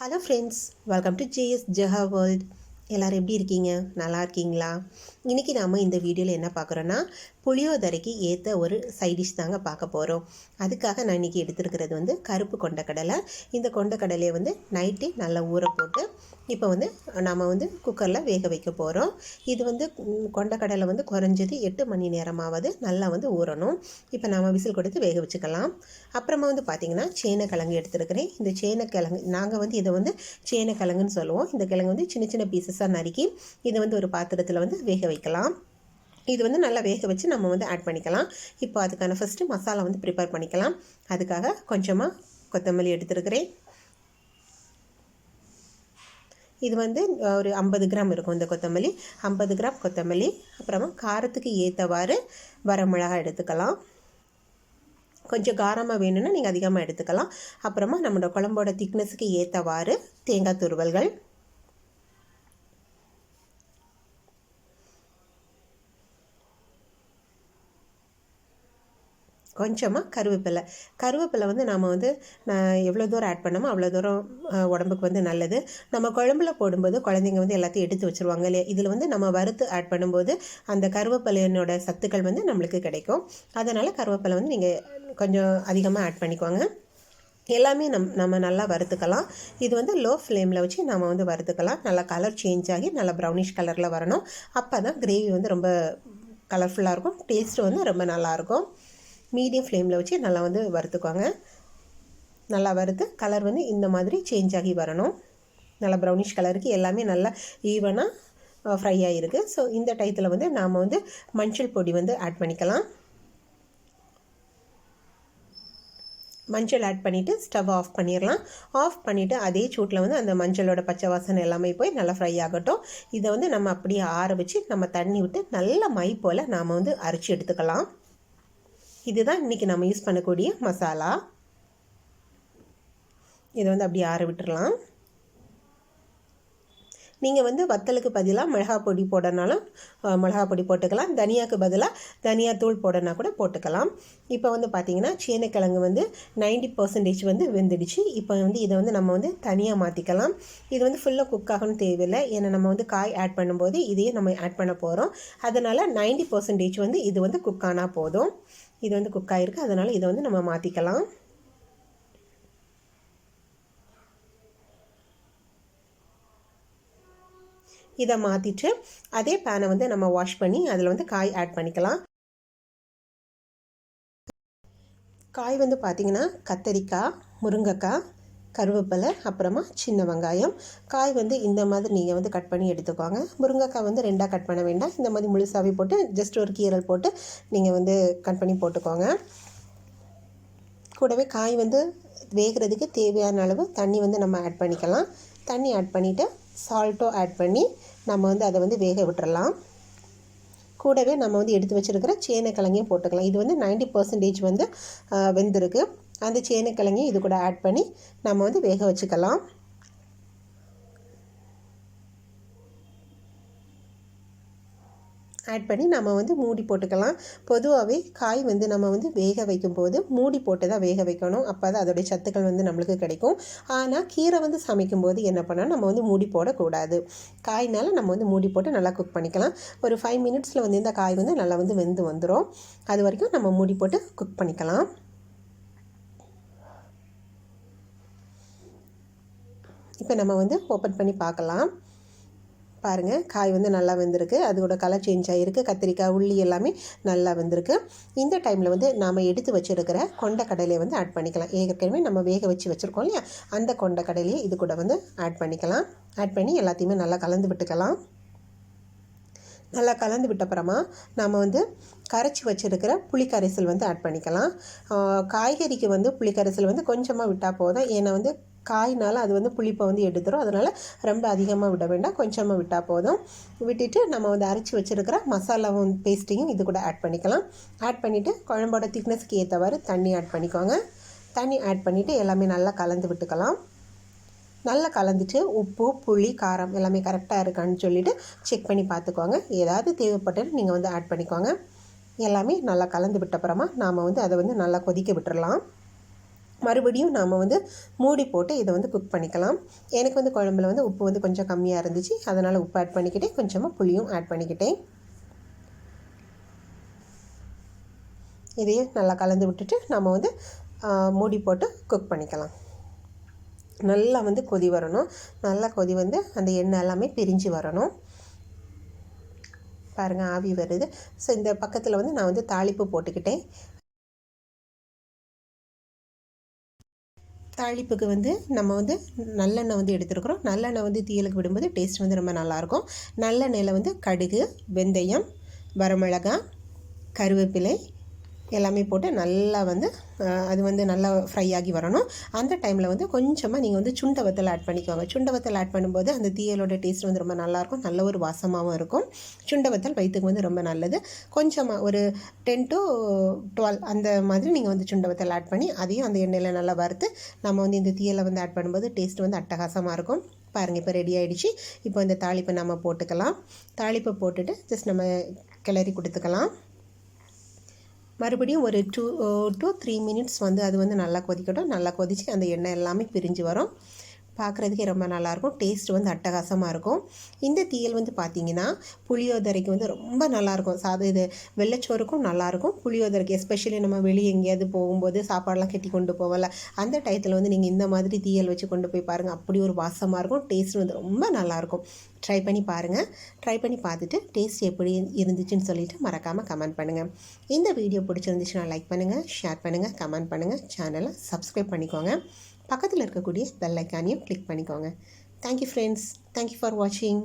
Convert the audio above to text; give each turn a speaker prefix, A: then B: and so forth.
A: hello friends welcome to JS ஜெஹா world எல்லோரும் எப்படி இருக்கீங்க நல்லா இருக்கீங்களா இன்றைக்கி நாம் இந்த வீடியோவில் என்ன பார்க்குறோன்னா புளியோதரைக்கு ஏற்ற ஒரு சைடிஷ் தாங்க பார்க்க போகிறோம் அதுக்காக நான் இன்றைக்கி எடுத்துருக்கிறது வந்து கருப்பு கொண்டக்கடலை இந்த கொண்டக்கடலையை வந்து நைட்டு நல்லா ஊற போட்டு இப்போ வந்து நாம் வந்து குக்கரில் வேக வைக்க போகிறோம் இது வந்து கொண்டக்கடலை வந்து குறைஞ்சது எட்டு மணி நேரமாவது நல்லா வந்து ஊறணும் இப்போ நாம் விசில் கொடுத்து வேக வச்சுக்கலாம் அப்புறமா வந்து பார்த்திங்கன்னா சேனக்கிழங்கு எடுத்துருக்கிறேன் இந்த சேனக்கிழங்கு நாங்கள் வந்து இதை வந்து சேனக்கிழங்குன்னு சொல்லுவோம் இந்த கிழங்கு வந்து சின்ன சின்ன பீசஸாக நறுக்கி இதை வந்து ஒரு பாத்திரத்தில் வந்து வேக வைக்கலாம் இது வந்து நல்லா வேக வச்சு நம்ம வந்து ஆட் பண்ணிக்கலாம் இப்போ அதுக்கான ஃபஸ்ட்டு மசாலா வந்து ப்ரிப்பேர் பண்ணிக்கலாம் அதுக்காக கொஞ்சமாக கொத்தமல்லி எடுத்துருக்கிறேன் இது வந்து ஒரு ஐம்பது கிராம் இருக்கும் இந்த கொத்தமல்லி ஐம்பது கிராம் கொத்தமல்லி அப்புறமா காரத்துக்கு ஏற்றவாறு வரமிளகாய் எடுத்துக்கலாம் கொஞ்சம் காரமாக வேணும்னா நீங்கள் அதிகமாக எடுத்துக்கலாம் அப்புறமா நம்மளோட குழம்போட திக்னஸுக்கு ஏற்றவாறு தேங்காய் துருவல்கள் கொஞ்சமாக கருவேப்பிலை கருவேப்பிலை வந்து நாம் வந்து நான் எவ்வளோ தூரம் ஆட் பண்ணோமோ அவ்வளோ தூரம் உடம்புக்கு வந்து நல்லது நம்ம குழம்புல போடும்போது குழந்தைங்க வந்து எல்லாத்தையும் எடுத்து வச்சுருவாங்க இல்லையா இதில் வந்து நம்ம வறுத்து ஆட் பண்ணும்போது அந்த கருவேப்பிலையினோட சத்துக்கள் வந்து நம்மளுக்கு கிடைக்கும் அதனால் கருவேப்பிலை வந்து நீங்கள் கொஞ்சம் அதிகமாக ஆட் பண்ணிக்குவாங்க எல்லாமே நம் நம்ம நல்லா வறுத்துக்கலாம் இது வந்து லோ ஃப்ளேமில் வச்சு நம்ம வந்து வறுத்துக்கலாம் நல்லா கலர் சேஞ்ச் ஆகி நல்லா ப்ரௌனிஷ் கலரில் வரணும் அப்போ தான் கிரேவி வந்து ரொம்ப கலர்ஃபுல்லாக இருக்கும் டேஸ்ட்டு வந்து ரொம்ப நல்லாயிருக்கும் மீடியம் ஃப்ளேமில் வச்சு நல்லா வந்து வறுத்துக்கோங்க நல்லா வறுத்து கலர் வந்து இந்த மாதிரி சேஞ்ச் ஆகி வரணும் நல்லா ப்ரௌனிஷ் கலருக்கு எல்லாமே நல்லா ஈவனாக ஃப்ரை ஆகிருக்கு ஸோ இந்த டயத்தில் வந்து நாம் வந்து மஞ்சள் பொடி வந்து ஆட் பண்ணிக்கலாம் மஞ்சள் ஆட் பண்ணிவிட்டு ஸ்டவ் ஆஃப் பண்ணிடலாம் ஆஃப் பண்ணிவிட்டு அதே சூட்டில் வந்து அந்த மஞ்சளோட பச்சை வாசனை எல்லாமே போய் நல்லா ஃப்ரை ஆகட்டும் இதை வந்து நம்ம அப்படியே ஆற வச்சு நம்ம தண்ணி விட்டு நல்ல மை போல் நாம் வந்து அரைச்சி எடுத்துக்கலாம் இதுதான் இன்றைக்கி நம்ம யூஸ் பண்ணக்கூடிய மசாலா இதை வந்து அப்படியே ஆற விட்டுடலாம் நீங்கள் வந்து வத்தலுக்கு பதிலாக மிளகா பொடி போடனாலும் மிளகா பொடி போட்டுக்கலாம் தனியாவுக்கு பதிலாக தனியா தூள் போடனா கூட போட்டுக்கலாம் இப்போ வந்து பார்த்திங்கன்னா சீனக்கிழங்கு வந்து நைன்டி பர்சன்டேஜ் வந்து வெந்துடுச்சு இப்போ வந்து இதை வந்து நம்ம வந்து தனியாக மாற்றிக்கலாம் இது வந்து ஃபுல்லாக குக் ஆகணும் தேவையில்லை ஏன்னா நம்ம வந்து காய் ஆட் பண்ணும்போது இதையே நம்ம ஆட் பண்ண போகிறோம் அதனால் நைன்டி பர்சன்டேஜ் வந்து இது வந்து குக் ஆனால் போதும் இது வந்து குக் ஆகிருக்கு அதனால் இதை வந்து நம்ம மாற்றிக்கலாம் இதை மாற்றிட்டு அதே பேனை வந்து நம்ம வாஷ் பண்ணி அதில் வந்து காய் ஆட் பண்ணிக்கலாம் காய் வந்து பார்த்திங்கன்னா கத்தரிக்காய் முருங்கைக்காய் கருவேப்பிலை அப்புறமா சின்ன வெங்காயம் காய் வந்து இந்த மாதிரி நீங்கள் வந்து கட் பண்ணி எடுத்துக்கோங்க முருங்கைக்காய் வந்து ரெண்டாக கட் பண்ண வேண்டாம் இந்த மாதிரி முழுசாகவே போட்டு ஜஸ்ட் ஒரு கீரல் போட்டு நீங்கள் வந்து கட் பண்ணி போட்டுக்கோங்க கூடவே காய் வந்து வேகிறதுக்கு தேவையான அளவு தண்ணி வந்து நம்ம ஆட் பண்ணிக்கலாம் தண்ணி ஆட் பண்ணிவிட்டு சால்ட்டோ ஆட் பண்ணி நம்ம வந்து அதை வந்து வேக விட்டுறலாம் கூடவே நம்ம வந்து எடுத்து வச்சுருக்கிற கிழங்கையும் போட்டுக்கலாம் இது வந்து நைன்டி பர்சன்டேஜ் வந்து வெந்திருக்கு அந்த சேனக்கிழங்கையும் இது கூட ஆட் பண்ணி நம்ம வந்து வேக வச்சுக்கலாம் ஆட் பண்ணி நம்ம வந்து மூடி போட்டுக்கலாம் பொதுவாகவே காய் வந்து நம்ம வந்து வேக வைக்கும்போது மூடி போட்டு தான் வேக வைக்கணும் அப்போ தான் அதோடைய சத்துக்கள் வந்து நம்மளுக்கு கிடைக்கும் ஆனால் கீரை வந்து சமைக்கும்போது என்ன பண்ணால் நம்ம வந்து மூடி போடக்கூடாது காய்னால் நம்ம வந்து மூடி போட்டு நல்லா குக் பண்ணிக்கலாம் ஒரு ஃபைவ் மினிட்ஸில் வந்து இந்த காய் வந்து நல்லா வந்து வெந்து வந்துடும் அது வரைக்கும் நம்ம மூடி போட்டு குக் பண்ணிக்கலாம் இப்போ நம்ம வந்து ஓப்பன் பண்ணி பார்க்கலாம் பாருங்கள் காய் வந்து நல்லா வந்திருக்கு அதோட கலர் சேஞ்ச் ஆகிருக்கு கத்திரிக்காய் உள்ளி எல்லாமே நல்லா வந்திருக்கு இந்த டைமில் வந்து நாம் எடுத்து வச்சுருக்கிற கொண்ட கடலையை வந்து ஆட் பண்ணிக்கலாம் ஏற்கனவே நம்ம வேக வச்சு வச்சுருக்கோம் இல்லையா அந்த கொண்ட கடலையை இது கூட வந்து ஆட் பண்ணிக்கலாம் ஆட் பண்ணி எல்லாத்தையுமே நல்லா கலந்து விட்டுக்கலாம் நல்லா கலந்து விட்டப்புறமா நாம் வந்து கரைச்சி வச்சுருக்கிற புளிக்கரைசல் வந்து ஆட் பண்ணிக்கலாம் காய்கறிக்கு வந்து புளிக்கரைசல் வந்து கொஞ்சமாக விட்டால் போதும் ஏன்னா வந்து காய்னால அது வந்து புளிப்பை வந்து எடுத்துரும் அதனால் ரொம்ப அதிகமாக விட வேண்டாம் கொஞ்சமாக விட்டால் போதும் விட்டுட்டு நம்ம வந்து அரைச்சி வச்சுருக்கிற மசாலாவும் பேஸ்ட்டையும் இது கூட ஆட் பண்ணிக்கலாம் ஆட் பண்ணிவிட்டு குழம்போட திக்னஸ்க்கு ஏற்றவாறு தண்ணி ஆட் பண்ணிக்கோங்க தண்ணி ஆட் பண்ணிவிட்டு எல்லாமே நல்லா கலந்து விட்டுக்கலாம் நல்லா கலந்துட்டு உப்பு புளி காரம் எல்லாமே கரெக்டாக இருக்கான்னு சொல்லிவிட்டு செக் பண்ணி பார்த்துக்கோங்க ஏதாவது தேவைப்பட்டது நீங்கள் வந்து ஆட் பண்ணிக்கோங்க எல்லாமே நல்லா கலந்து விட்டப்புறமா நாம் வந்து அதை வந்து நல்லா கொதிக்க விட்டுடலாம் மறுபடியும் நாம் வந்து மூடி போட்டு இதை வந்து குக் பண்ணிக்கலாம் எனக்கு வந்து குழம்புல வந்து உப்பு வந்து கொஞ்சம் கம்மியாக இருந்துச்சு அதனால் உப்பு ஆட் பண்ணிக்கிட்டேன் கொஞ்சமாக புளியும் ஆட் பண்ணிக்கிட்டேன் இதையும் நல்லா கலந்து விட்டுட்டு நம்ம வந்து மூடி போட்டு குக் பண்ணிக்கலாம் நல்லா வந்து கொதி வரணும் நல்லா கொதி வந்து அந்த எண்ணெய் எல்லாமே பிரிஞ்சு வரணும் பாருங்கள் ஆவி வருது ஸோ இந்த பக்கத்தில் வந்து நான் வந்து தாளிப்பு போட்டுக்கிட்டேன் தாளிப்புக்கு வந்து நம்ம வந்து நல்லெண்ணெய் வந்து எடுத்துருக்குறோம் நல்லெண்ணெய் வந்து தீயலுக்கு விடும்போது டேஸ்ட் வந்து ரொம்ப நல்லாயிருக்கும் நல்லெண்ணெயில் வந்து கடுகு வெந்தயம் வரமிளகாய் கருவேப்பிலை எல்லாமே போட்டு நல்லா வந்து அது வந்து நல்லா ஃப்ரை ஆகி வரணும் அந்த டைமில் வந்து கொஞ்சமாக நீங்கள் வந்து சுண்டை வத்தல் ஆட் பண்ணிக்கோங்க சுண்டை வத்தல் ஆட் பண்ணும்போது அந்த தீயலோட டேஸ்ட் வந்து ரொம்ப நல்லாயிருக்கும் நல்ல ஒரு வாசமாகவும் இருக்கும் சுண்டை வத்தல் வயிற்றுக்கு வந்து ரொம்ப நல்லது கொஞ்சமாக ஒரு டென் டு டுவெல் அந்த மாதிரி நீங்கள் வந்து சுண்டை வத்தல் ஆட் பண்ணி அதையும் அந்த எண்ணெயில் நல்லா வறுத்து நம்ம வந்து இந்த தீயலை வந்து ஆட் பண்ணும்போது டேஸ்ட் வந்து அட்டகாசமாக இருக்கும் பாருங்கள் இப்போ ரெடி ஆகிடுச்சு இப்போ இந்த தாளிப்பை நம்ம போட்டுக்கலாம் தாளிப்பை போட்டுட்டு ஜஸ்ட் நம்ம கிளறி கொடுத்துக்கலாம் மறுபடியும் ஒரு டூ டூ த்ரீ மினிட்ஸ் வந்து அது வந்து நல்லா கொதிக்கட்டும் நல்லா கொதித்து அந்த எண்ணெய் எல்லாமே பிரிஞ்சு வரும் பார்க்குறதுக்கே ரொம்ப நல்லாயிருக்கும் டேஸ்ட் வந்து அட்டகாசமாக இருக்கும் இந்த தீயல் வந்து பார்த்திங்கன்னா புளியோதரைக்கு வந்து ரொம்ப நல்லாயிருக்கும் சாதம் இது வெள்ளைச்சோருக்கும் நல்லாயிருக்கும் புளியோதரைக்கு எஸ்பெஷலி நம்ம வெளியே எங்கேயாவது போகும்போது சாப்பாடெலாம் கட்டி கொண்டு போகல அந்த டயத்தில் வந்து நீங்கள் இந்த மாதிரி தீயல் வச்சு கொண்டு போய் பாருங்கள் அப்படி ஒரு வாசமாக இருக்கும் டேஸ்ட் வந்து ரொம்ப நல்லாயிருக்கும் ட்ரை பண்ணி பாருங்கள் ட்ரை பண்ணி பார்த்துட்டு டேஸ்ட் எப்படி இருந்துச்சுன்னு சொல்லிவிட்டு மறக்காமல் கமெண்ட் பண்ணுங்கள் இந்த வீடியோ பிடிச்சிருந்துச்சுன்னா லைக் பண்ணுங்கள் ஷேர் பண்ணுங்கள் கமெண்ட் பண்ணுங்கள் சேனலை சப்ஸ்கிரைப் பண்ணிக்கோங்க பக்கத்தில் இருக்கக்கூடிய பெல் ஐக்கானையும் கிளிக் பண்ணிக்கோங்க தேங்க்யூ ஃப்ரெண்ட்ஸ் தேங்க்யூ ஃபார் வாட்சிங்